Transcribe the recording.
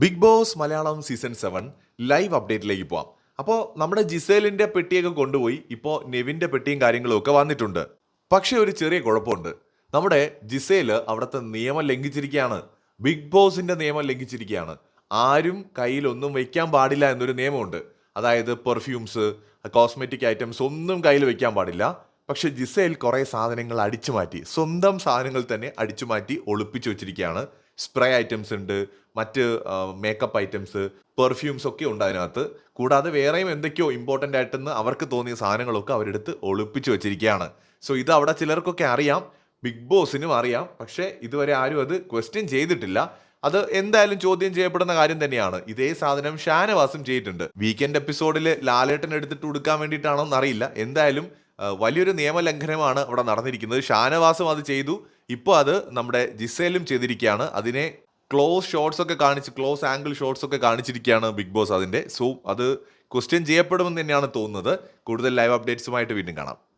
Big boss Malayalam season seven live അപ്ഡേറ്റിലേക്ക് പോവാം. അപ്പോൾ നമ്മുടെ ജിസേലിന്റെ പെട്ടിയൊക്കെ കൊണ്ടുപോയി ഇപ്പോൾ നെവിന്റെ പെട്ടിയും കാര്യങ്ങളും ഒക്കെ വന്നിട്ടുണ്ട്. പക്ഷേ ഒരു ചെറിയ കുഴപ്പമുണ്ട്. നമ്മുടെ ജിസേൽ അവിടുത്തെ നിയമം ലംഘിച്ചിരിക്കുകയാണ്. ബിഗ് ബോസിന്റെ നിയമം ലംഘിച്ചിരിക്കുകയാണ്. ആരും കയ്യിൽ ഒന്നും വെക്കാൻ പാടില്ല എന്നൊരു നിയമമുണ്ട്. അതായത് പെർഫ്യൂംസ് കോസ്മെറ്റിക് ഐറ്റംസ് ഒന്നും കയ്യിൽ വയ്ക്കാൻ പാടില്ല. പക്ഷെ ജിസേൽ കുറേ സാധനങ്ങൾ അടിച്ചു മാറ്റി സ്വന്തം സാധനങ്ങൾ തന്നെ അടിച്ചു മാറ്റി ഒളിപ്പിച്ചു വെച്ചിരിക്കുകയാണ്. സ്പ്രേ ഐറ്റംസ് ഉണ്ട് മറ്റ് മേക്കപ്പ് ഐറ്റംസ് പെർഫ്യൂംസ് ഒക്കെ ഉണ്ട് അതിനകത്ത്. കൂടാതെ വേറെയും എന്തൊക്കെയോ ഇമ്പോർട്ടന്റ് ആയിട്ടെന്ന് അവർക്ക് തോന്നിയ സാധനങ്ങളൊക്കെ അവരെടുത്ത് ഒളിപ്പിച്ചു വെച്ചിരിക്കുകയാണ്. സോ ഇത് അവിടെ ചിലർക്കൊക്കെ അറിയാം ബിഗ് ബോസിനും അറിയാം പക്ഷേ ഇതുവരെ ആരും അത് ക്വസ്റ്റ്യൻ ചെയ്തിട്ടില്ല. അത് എന്തായാലും ചോദ്യം ചെയ്യപ്പെടുന്ന കാര്യം തന്നെയാണ്. ഇതേ സാധനം ഷാനവാസും ചെയ്തിട്ടുണ്ട്. വീക്കെൻഡ് എപ്പിസോഡിൽ ലാലേട്ടൻ എടുത്തിട്ട് കൊടുക്കാൻ വേണ്ടിയിട്ടാണോ എന്നറിയില്ല എന്തായാലും വലിയൊരു നിയമലംഘനമാണ് അവിടെ നടന്നിരിക്കുന്നത്. ഷാനവാസും അത് ചെയ്തു. ഇപ്പോൾ അത് നമ്മുടെ ജിസേലും ചെയ്തിരിക്കുകയാണ്. അതിനെ ക്ലോസ് ഷോട്ട്സ് ഒക്കെ കാണിച്ച് ക്ലോസ് ആംഗിൾ ഷോട്ട്സ് ഒക്കെ കാണിച്ചിരിക്കുകയാണ് ബിഗ് ബോസ് അതിന്റെ. സോ അത് ക്വസ്റ്റ്യൻ ചെയ്യപ്പെടുമെന്ന് തന്നെയാണ് തോന്നുന്നത്. കൂടുതൽ ലൈവ് അപ്ഡേറ്റ്സുമായിട്ട് വീണ്ടും കാണാം.